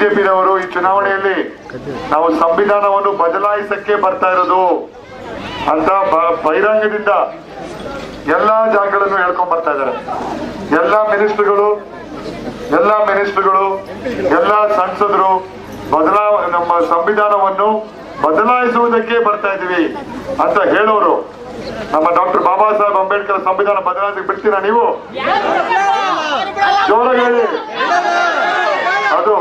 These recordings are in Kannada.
ಬಿಜೆಪಿನವರು ಈ ಚುನಾವಣೆಯಲ್ಲಿ ನಾವು ಸಂವಿಧಾನವನ್ನು ಬದಲಾಯಿಸಕ್ಕೆ ಬರ್ತಾ ಇರೋದು ಅಂತ ಬಹಿರಂಗದಿಂದ ಎಲ್ಲಾ ಜಾಗಗಳನ್ನು ಹೇಳ್ಕೊಂಡ್ ಬರ್ತಾ ಇದ್ದಾರೆ. ಎಲ್ಲಾ ಮಿನಿಸ್ಟ್ರುಗಳು ಎಲ್ಲಾ ಮಿನಿಸ್ಟ್ರುಗಳು, ಎಲ್ಲಾ ಸಂಸದರು ಬದಲಾವ ನಮ್ಮ ಸಂವಿಧಾನವನ್ನು ಬದಲಾಯಿಸುವುದಕ್ಕೆ ಬರ್ತಾ ಇದೀವಿ ಅಂತ ಹೇಳೋರು. ನಮ್ಮ ಡಾಕ್ಟರ್ ಬಾಬಾ ಸಾಹೇಬ್ ಅಂಬೇಡ್ಕರ್ ಸಂವಿಧಾನ ಬದಲಾಯಿಸಿ ಬಿಡ್ತೀರಾ ನೀವು? ಜೋರಾಗಿ ಹೇಳಿ. ಅದು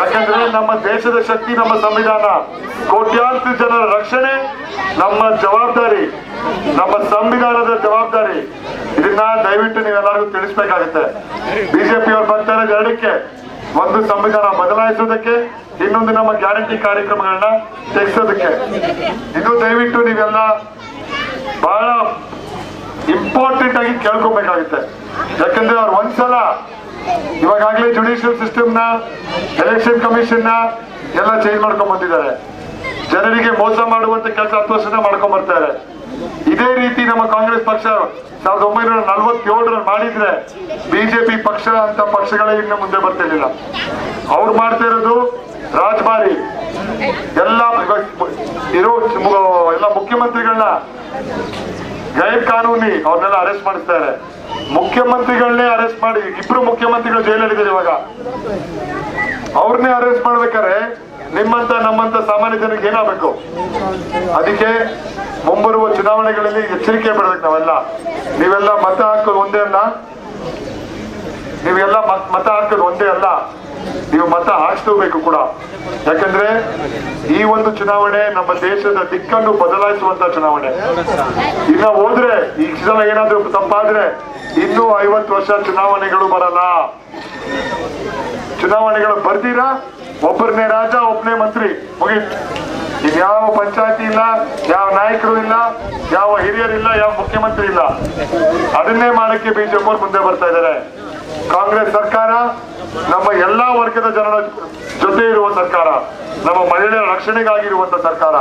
ಯಾಕಂದ್ರೆ ನಮ್ಮ ದೇಶದ ಶಕ್ತಿ, ನಮ್ಮ ಸಂವಿಧಾನ. ಕೋಟ್ಯಾಂತರ ಜನರ ರಕ್ಷಣೆ, ನಮ್ಮ ಜವಾಬ್ದಾರಿ, ನಮ್ಮ ಸಂವಿಧಾನದ ಜವಾಬ್ದಾರಿ. ಇದನ್ನ ದಯವಿಟ್ಟು ನೀವೆಲ್ಲರಿಗೂ ತಿಳಿಸ್ಬೇಕಾಗುತ್ತೆ. ಬಿಜೆಪಿ ಅವರು ಬರ್ತಾರೆ ಎರಡಕ್ಕೆ ಒಂದು ಸಂವಿಧಾನ ಬದಲಾಯಿಸೋದಕ್ಕೆ, ಇನ್ನೊಂದು ನಮ್ಮ ಗ್ಯಾರಂಟಿ ಕಾರ್ಯಕ್ರಮಗಳನ್ನ ತೆಗೆಸೋದಕ್ಕೆ. ಇದು ದಯವಿಟ್ಟು ನೀವೆಲ್ಲ ಬಹಳ ಇಂಪಾರ್ಟೆಂಟ್ ಆಗಿ ಕೇಳ್ಕೊಬೇಕಾಗುತ್ತೆ. ಯಾಕಂದ್ರೆ ಅವ್ರು ಒಂದ್ಸಲ ಇವಾಗಲೇ ಜುಡಿಷಿಯಲ್ ಸಿಸ್ಟಮ್ನ ಎಲೆಕ್ಷನ್ ಕಮಿಷನ್ನ ಎಲ್ಲ ಚೇಂಜ್ ಮಾಡ್ಕೊಂಡ್ ಬಂದಿದ್ದಾರೆ. ಜನರಿಗೆ ಮೋಸ ಮಾಡುವಂತ ಕೆಲಸ ಹತ್ತು ವರ್ಷದಿಂದ ಮಾಡ್ಕೊಂಡ್ ಬರ್ತಾರೆ ಇದೇ. ರೀತಿ ನಮ್ಮ ಕಾಂಗ್ರೆಸ್ ಪಕ್ಷ ಸಾವಿರದ ಒಂಬೈನೂರ ನಲವತ್ತೇಳರಲ್ಲಿ ಮಾಡಿದ್ರೆ ಬಿಜೆಪಿ ಪಕ್ಷ ಅಂತ ಪಕ್ಷಗಳೇ ಇನ್ನು ಮುಂದೆ ಬರ್ತಿರ್ಲಿಲ್ಲ ಅವ್ರು ಮಾಡ್ತಾ ಇರೋದು ರಾಜಭಾರಿ ಎಲ್ಲ ಇರೋ ಎಲ್ಲ ಮುಖ್ಯಮಂತ್ರಿಗಳನ್ನ ಗೈರ್ ಕಾನೂನಿ ಅವ್ರನ್ನೆಲ್ಲ ಅರೆಸ್ಟ್ ಮಾಡಿಸ್ತಾರೆ ಮುಖ್ಯಮಂತ್ರಿಗಳನ್ನೇ ಅರೆಸ್ಟ್ ಮಾಡಿ, ಇಬ್ರು ಮುಖ್ಯಮಂತ್ರಿಗಳು ಜೈಲಲ್ಲಿದ್ದಾರೆ ಇವಾಗ. ಅವ್ರನ್ನೇ ಅರೆಸ್ಟ್ ಮಾಡ್ಬೇಕಾದ್ರೆ ನಿಮ್ಮಂತ, ನಮ್ಮಂತ ಸಾಮಾನ್ಯ ಜನಕ್ಕೆ ಏನಾಗಬೇಕು? ಅದಕ್ಕೆ ಮುಂಬರುವ ಚುನಾವಣೆಗಳಲ್ಲಿ ಎಚ್ಚರಿಕೆ ಬಿಡ್ಬೇಕು ನಾವೆಲ್ಲ. ನೀವೆಲ್ಲ ಮತ ಹಾಕೋದು ಒಂದೇ ಅಲ್ಲ. ನೀವೆಲ್ಲ ಮತ್- ಹಾಕೋದು ಒಂದೇ ಅಲ್ಲ. ನೀವು ಮತ ಹಾಕ್ಸ್ಕೋಬೇಕು ಕೂಡ. ಯಾಕಂದ್ರೆ ಈ ಒಂದು ಚುನಾವಣೆ ನಮ್ಮ ದೇಶದ ದಿಕ್ಕನ್ನು ಬದಲಾಯಿಸುವಂತ ಚುನಾವಣೆ. ಇನ್ನ ಹೋದ್ರೆ, ಈ ಸಲ ಏನಾದ್ರೂ ತಪ್ಪಾದ್ರೆ ಇನ್ನೂ ಐವತ್ತು ವರ್ಷ ಚುನಾವಣೆಗಳು ಬರಲ್ಲ. ಚುನಾವಣೆಗಳು ಬರ್ದಿರಾ? ಒಬ್ಬರನ್ನೇ ರಾಜ ಒಬ್ಬನೇ ಮಂತ್ರಿ. ಮುಗೀತು. ಇನ್ಯಾವ ಪಂಚಾಯತಿ ಇಲ್ಲ, ಯಾವ ನಾಯಕರು ಇಲ್ಲ, ಯಾವ ಹಿರಿಯರಿಲ್ಲ, ಯಾವ ಮುಖ್ಯಮಂತ್ರಿ ಇಲ್ಲ. ಅದನ್ನೇ ಮಾಡಕ್ಕೆ ಬಿಜೆಪಿ ಅವರು ಮುಂದೆ ಬರ್ತಾ ಇದ್ದಾರೆ ಕಾಂಗ್ರೆಸ್ ಸರ್ಕಾರ ನಮ್ಮ ಎಲ್ಲಾ ವರ್ಗದ ಜನರ ಜೊತೆ ಇರುವ ಸರ್ಕಾರ. ನಮ್ಮ ಮಹಿಳೆಯರ ರಕ್ಷಣೆಗಾಗಿರುವಂತ ಸರ್ಕಾರ.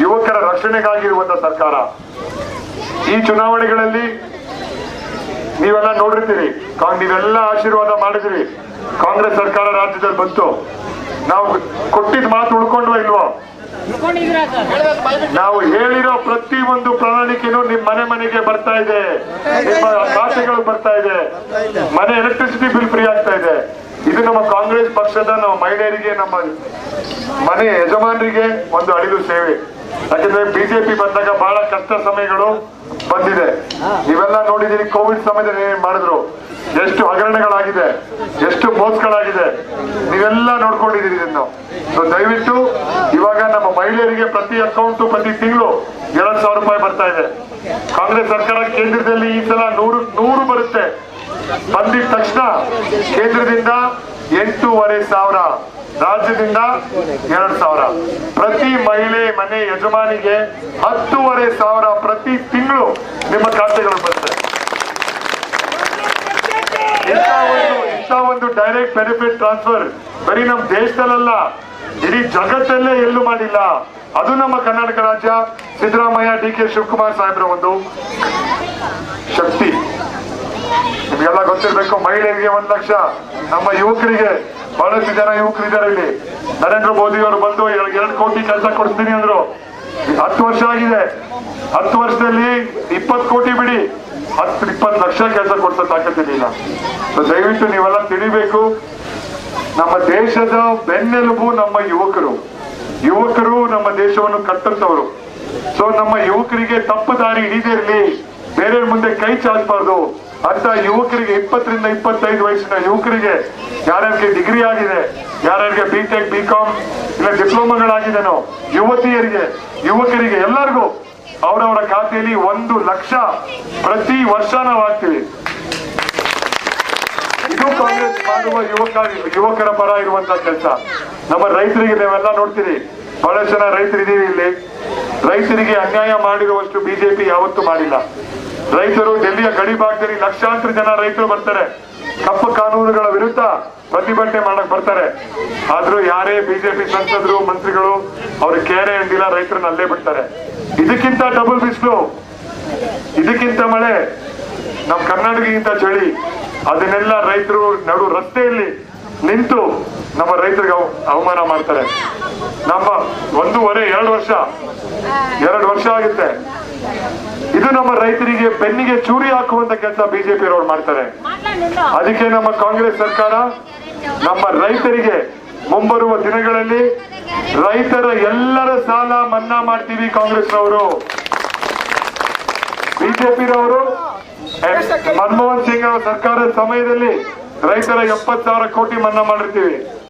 ಯುವಕರ ರಕ್ಷಣೆಗಾಗಿರುವಂತ ಸರ್ಕಾರ. ಈ ಚುನಾವಣೆಗಳಲ್ಲಿ ನೀವೆಲ್ಲ ನೋಡಿರ್ತೀರಿ. ನೀವೆಲ್ಲ ಆಶೀರ್ವಾದ ಮಾಡಿದ್ರಿ. ಕಾಂಗ್ರೆಸ್ ಸರ್ಕಾರ ರಾಜ್ಯದಲ್ಲಿ ಬಂತು. ನಾವು ಕೊಟ್ಟಿದ್ ಮಾತು ಉಳ್ಕೊಂಡ್ವ ಇಲ್ವೋ? ನಾವು ಹೇಳಿರೋ ಪ್ರತಿ ಒಂದು ಪ್ರಣಾಳಿಕೆನೂ ನಿಮ್ ಮನೆ ಮನೆಗೆ ಬರ್ತಾ ಇದೆ. ನಿಮ್ಮ ಖಾತೆಗಳು ಬರ್ತಾ ಇದೆ. ಮನೆ ಎಲೆಕ್ಟ್ರಿಸಿಟಿ ಬಿಲ್ ಫ್ರೀ ಆಗ್ತಾ ಇದೆ. ಇದು ನಮ್ಮ ಕಾಂಗ್ರೆಸ್ ಪಕ್ಷದ ನಮ್ಮ ಮಹಿಳೆಯರಿಗೆ, ನಮ್ಮ ಮನೆ ಯಜಮಾನರಿಗೆ ಒಂದು ಅಳಿಲು ಸೇವೆ. ಯಾಕಂದ್ರೆ ಬಿಜೆಪಿ ಬಂದಾಗ ಬಹಳ ಕಷ್ಟ ಸಮಯಗಳು ಬಂದಿದೆ. ನೀವೆಲ್ಲ ನೋಡಿದೀರಿ ಕೋವಿಡ್ ಸಮಯದಲ್ಲಿ ಏನ್ ಮಾಡಿದ್ರು. ಎಷ್ಟು ಹಗರಣಗಳಾಗಿದೆ, ಎಷ್ಟು ಮೋಸ್ಗಳಾಗಿದೆ. ನೀವೆಲ್ಲ ನೋಡ್ಕೊಂಡಿದ್ದೀರಿ ಇದನ್ನು. ದಯವಿಟ್ಟು ಇವಾಗ ನಮ್ಮ ಮಹಿಳೆಯರಿಗೆ ಪ್ರತಿ ಅಕೌಂಟ್ ಪ್ರತಿ ತಿಂಗಳು ಎರಡ್ ಸಾವಿರ ರೂಪಾಯಿ ಬರ್ತಾ ಇದೆ. ಕಾಂಗ್ರೆಸ್ ಸರ್ಕಾರ ಕೇಂದ್ರದಲ್ಲಿ ಈ ಸಲ ನೂರು ನೂರು ಬರುತ್ತೆ. ಬಂದಿದ ತಕ್ಷಣ ಕೇಂದ್ರದಿಂದ ಎಂಟೂವರೆ ಸಾವಿರ. ರಾಜ್ಯದಿಂದ ಎರಡ್ ಸಾವಿರ. ಪ್ರತಿ ಮಹಿಳೆ ಮನೆ ಯಜಮಾನಿಗೆ ಹತ್ತೂವರೆ ಸಾವಿರ ಪ್ರತಿ ತಿಂಗಳು ನಿಮ್ಮ ಖಾತೆಗಳು ಬರುತ್ತೆ ಇಂಥ ಒಂದು ಡೈರೆಕ್ಟ್ ಬೆನಿಫಿಟ್ ಟ್ರಾನ್ಸ್ಫರ್ ಬರೀ ನಮ್ಮ ದೇಶದಲ್ಲ ಇಡೀ ಜಗತ್ತಲ್ಲೇ ಎಲ್ಲೂ ಮಾಡಿಲ್ಲ. ಅದು ನಮ್ಮ ಕರ್ನಾಟಕ ರಾಜ್ಯ ಸಿದ್ದರಾಮಯ್ಯ, ಡಿ ಕೆ ಶಿವಕುಮಾರ್ ಸಾಹೇಬ್ರ ಒಂದು ಶಕ್ತಿ. ನಿಮ್ಗೆಲ್ಲ ಗೊತ್ತಿರ್ಬೇಕು, ಮಹಿಳೆಯರಿಗೆ ಒಂದ್ ಲಕ್ಷ, ನಮ್ಮ ಯುವಕರಿಗೆ ಬಹಳಷ್ಟು ಜನ ಯುವಕರಿದ್ದಾರೆ ಇಲ್ಲಿ. ನರೇಂದ್ರ ಮೋದಿ ಅವರು ಬಂದು ಎರಡು ಕೋಟಿ ಕೆಲಸ ಕೊಡಿಸ್ತೀನಿ ಅಂದ್ರು. ಹತ್ತು ವರ್ಷ ಆಗಿದೆ. ಹತ್ತು ವರ್ಷದಲ್ಲಿ ಇಪ್ಪತ್ತು ಕೋಟಿ ಬಿಡಿ. ಹತ್ತು, ಇಪ್ಪತ್ತು ಲಕ್ಷ ಕೆಲಸ ಕೊಡ್ತಾ ಸೊ ದಯವಿಟ್ಟು ನೀವೆಲ್ಲ ತಿಳಿಬೇಕು. ನಮ್ಮ ದೇಶದ ಬೆನ್ನೆಲುಬು ನಮ್ಮ ಯುವಕರು. ಯುವಕರು ನಮ್ಮ ದೇಶವನ್ನು ಕಟ್ಟಂತವರು ಸೊ ನಮ್ಮ ಯುವಕರಿಗೆ ತಪ್ಪು ದಾರಿ ಹಿಡಿದಿರ್ಲಿ ಬೇರೆಯವ್ರ ಮುಂದೆ ಕೈ ಚಾಚಬಾರ್ದು. ಅಂತ ಯುವಕರಿಗೆ ಇಪ್ಪತ್ತರಿಂದ ಇಪ್ಪತ್ತೈದು ವಯಸ್ಸಿನ ಯುವಕರಿಗೆ ಯಾರ್ಯಾರಿಗೆ ಡಿಗ್ರಿ ಆಗಿದೆ, ಯಾರ್ಯಾರಿಗೆ ಬಿ ಟೆಕ್ ಬಿ ಕಾಮ್ ಇಲ್ಲ ಡಿಪ್ಲೊಮಾಗಳಾಗಿದೆನೋ ಯುವತಿಯರಿಗೆ, ಯುವಕರಿಗೆ ಎಲ್ಲರಿಗೂ ಅವರವರ ಖಾತೆಯಲ್ಲಿ ಒಂದು ಲಕ್ಷ ಪ್ರತಿ ವರ್ಷ ನಾವು ಹಾಕ್ತೀವಿ. ಇದು ಕಾಂಗ್ರೆಸ್ ಮಾಡುವ ಯುವಕ, ಯುವಕರ ಪರ ಇರುವಂತಹ ಕೆಲಸ. ನಮ್ಮ ರೈತರಿಗೆ ನೀವೆಲ್ಲ ನೋಡ್ತೀರಿ, ಬಹಳಷ್ಟು ಜನ ರೈತರಿದ್ದೀವಿ ಇಲ್ಲಿ. ರೈತರಿಗೆ ಅನ್ಯಾಯ ಮಾಡಿರುವಷ್ಟು ಬಿಜೆಪಿ ಯಾವತ್ತೂ ಮಾಡಿಲ್ಲ. ರೈತರು ಭಾಗದಲ್ಲಿ ಲಕ್ಷಾಂತರ ಜನ ರೈತರು ಬರ್ತಾರೆ. ಕಪ್ಪು ಕಾನೂನುಗಳ ವಿರುದ್ಧ ಪ್ರತಿಭಟನೆ ಮಾಡಕ್ ಬರ್ತಾರೆ. ಆದ್ರೂ ಯಾರೇ ಬಿಜೆಪಿ ಸಂಸದರು, ಮಂತ್ರಿಗಳು, ಅವ್ರ ಕೇರೆ ಎಂದಿಲ್ಲ ರೈತರನ್ನ ಅಲ್ಲೇ ಬಿಡ್ತಾರೆ. ಇದಕ್ಕಿಂತ ಡಬಲ್ ಬಿಸಿಲು. ಇದಕ್ಕಿಂತ ಮಳೆ. ನಮ್ ಕರ್ನಾಟಕಕ್ಕಿಂತ ಚಳಿ. ಅದನ್ನೆಲ್ಲ ರೈತರು ನಡು ರಸ್ತೆಯಲ್ಲಿ ನಿಂತು ನಮ್ಮ ರೈತರಿಗೆ ಅವ- ಅವಮಾನ ಮಾಡ್ತಾರೆ. ನಮ್ಮ ಒಂದೂವರೆ, ಎರಡು ವರ್ಷ. ಎರಡು ವರ್ಷ ಆಗುತ್ತೆ. ಇದು ನಮ್ಮ ರೈತರಿಗೆ ಬೆನ್ನಿಗೆ ಚೂರಿ ಹಾಕುವಂತ ಕೆಲಸ ಬಿಜೆಪಿ ಅವರು ಮಾಡ್ತಾರೆ ಅದಕ್ಕೆ ನಮ್ಮ ಕಾಂಗ್ರೆಸ್ ಸರ್ಕಾರ ನಮ್ಮ ರೈತರಿಗೆ ಮುಂಬರುವ ದಿನಗಳಲ್ಲಿ ರೈತರ ಎಲ್ಲರ ಸಾಲ ಮನ್ನಾ ಮಾಡ್ತೀವಿ ಕಾಂಗ್ರೆಸ್ನವರು. ಬಿಜೆಪಿನವರು ಮನಮೋಹನ್ ಸಿಂಗ್ ಅವರ ಸರ್ಕಾರದ ಸಮಯದಲ್ಲಿ ರೈತರ ಎಪ್ಪತ್ತು ಸಾವಿರ ಕೋಟಿ ಮನ್ನಾ ಮಾಡಿರ್ತೀವಿ.